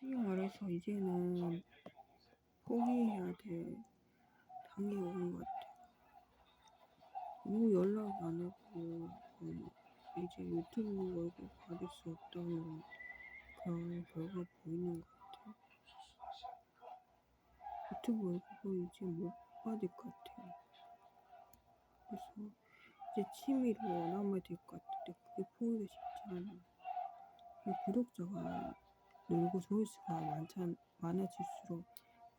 솔직히 말해서 이제는 포기해야 될 단계가 온것 같아. 너무 연락 안 하고 어, 이제 유튜브 얼굴 받을 수 없다는 그런 결과 보이는 것 같아. 유튜브 얼굴 이제 못 받을 것 같아. 그래서 이제 취미로 남아야 될 것 같은데 그게 포기가 쉽지 않아. 이 구독자가 늘고 조회수가 많자, 많아질수록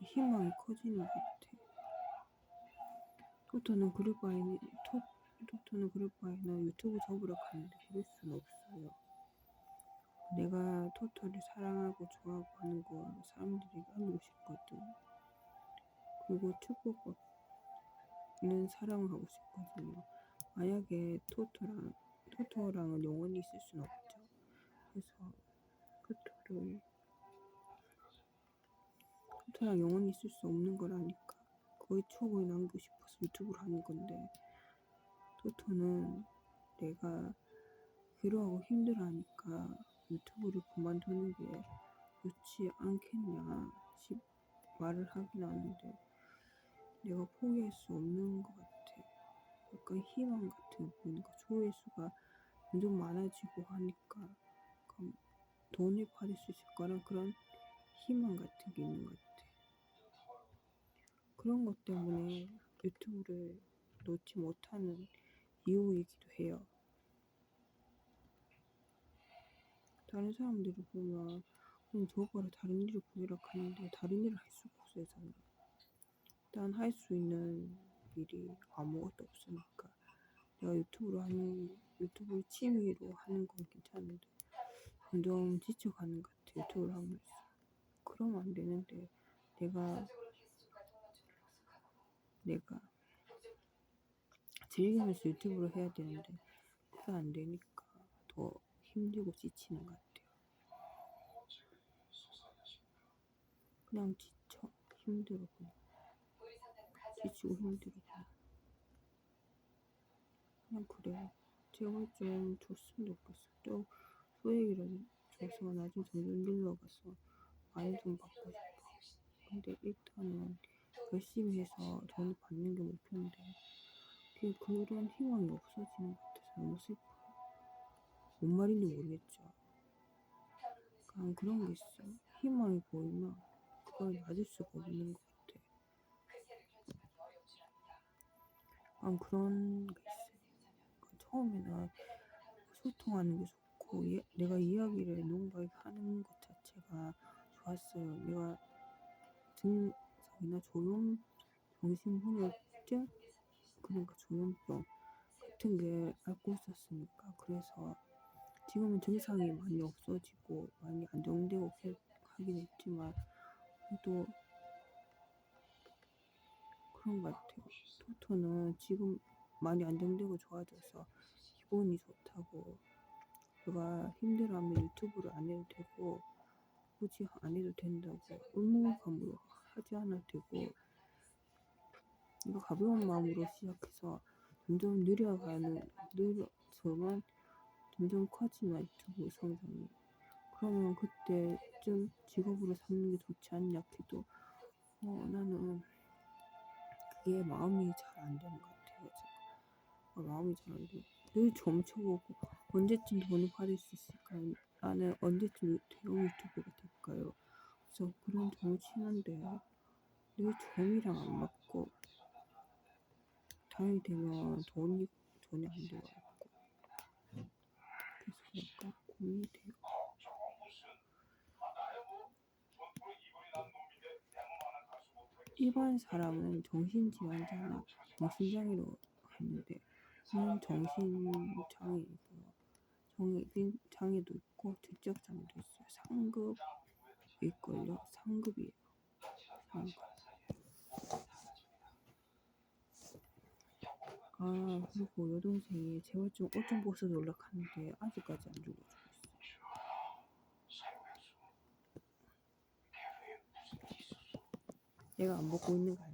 이 희망이 커지는 것 같아. 토토는 바에는 토, 토토는 바에는 유튜브 접으러 가는데 그럴 수는 없어요. 내가 토토를 사랑하고 좋아하고 하는 거 사람들에게 알리고 싶거든. 그리고 축복받는 사랑을 하고 싶거든요. 만약에 토토랑 토토랑은 영원히 있을 수는 없죠. 그래서 토토를 토토랑 영원히 있을 수 없는 거라니까. 거의 추억을 남기고 싶어서 유튜브를 하는 건데 토토는 내가 괴로워하고 힘들어하니까 유튜브를 그만두는 게 좋지 않겠냐 싶 말을 하긴 하는데 내가 포기할 수 없는 것 같아. 약간 희망 같은 거 보니까 조회수가 점점 많아지고 하니까 돈을 받을 수 있을 거란 그런 희망 같은 게 있는 것 같아. 그런 것 때문에 유튜브를 놓지 못하는 이유이기도 해요. 다른 사람들을 보면 그럼 저거를 다른 일을 구해라 하는데 다른 일을 할 수가 없어요 저는. 일단 할 수 있는 일이 아무것도 없으니까 내가 유튜브로 하는 유튜브 취미로 하는 건 괜찮은데 점점 지쳐가는 것 같아 유튜브를 하면서. 그러면 안 되는데 내가 내가 즐기면서 유튜브를 해야 되는데 그게 안 되니까 더 힘들고 지치는 것 같아요. 그냥 지쳐. 힘들어 그냥. 지치고 힘들어 그냥. 그냥 그래 제발 좀 줬으면 좋겠어 또 소액이라도 줘서 나중에 점점 늘려가서 많이 좀 받고 싶어 근데 일단은 열심히 해서 돈을 받는 게 목표인데 그 그런 희망이 없어지는 것 같아서 너무 슬퍼 뭔 말인지 모르겠죠. 그냥 그런 게 있어. 희망이 보이면 그걸 맞을 수가 없는 것 같아. 난 그런 게 있어요 그 처음에는 소통하는 게 좋고 예, 내가 이야기를 누군가에게 하는 것 자체가 좋았어요 내가 증상이나 조현 정신분열증 그러니까 조현병 같은 게 앓고 있었으니까 그래서 지금은 증상이 많이 없어지고 많이 안정되고 계- 하긴 했지만 또 그런 것 같아요. 토토는 지금 많이 안정되고 좋아져서 기분이 좋다고 내가 힘들어하면 유튜브를 안 해도 되고 굳이 안 해도 된다고 의무감으로 하지 않아도 되고 이거 가벼운 마음으로 시작해서 점점 느려가는 늘어서만 점점 커지는 유튜브 성장이. 그러면 그때쯤 직업으로 삼는 게 좋지 않냐 해도 어, 나는 그게 마음이 잘 안 되는 것 같아요. 지금 어, 마음이 잘안 돼. 늘 점쳐보고 언제쯤 돈을 받을 수 있을까요? 나는 언제쯤 대형 유튜버가 될까요? 그래서 그런 점을 치는데 늘 점이랑 안 맞고 다행히 되면 돈이 돈이 안 들어가고 그래서 약간 고민이 돼요. 일반 사람은 정신질환자나 정신장애로 저는 정신장애이고요. 정신 장애도 있고 지적 장애도 있어요. 상급일걸요. 상급이에요. 상급. 아 그리고 여동생이 재활증 옷좀 벗어서 연락하는데 아직까지 안 주고 있어요. 내가 안 먹고 있는 거 아니야?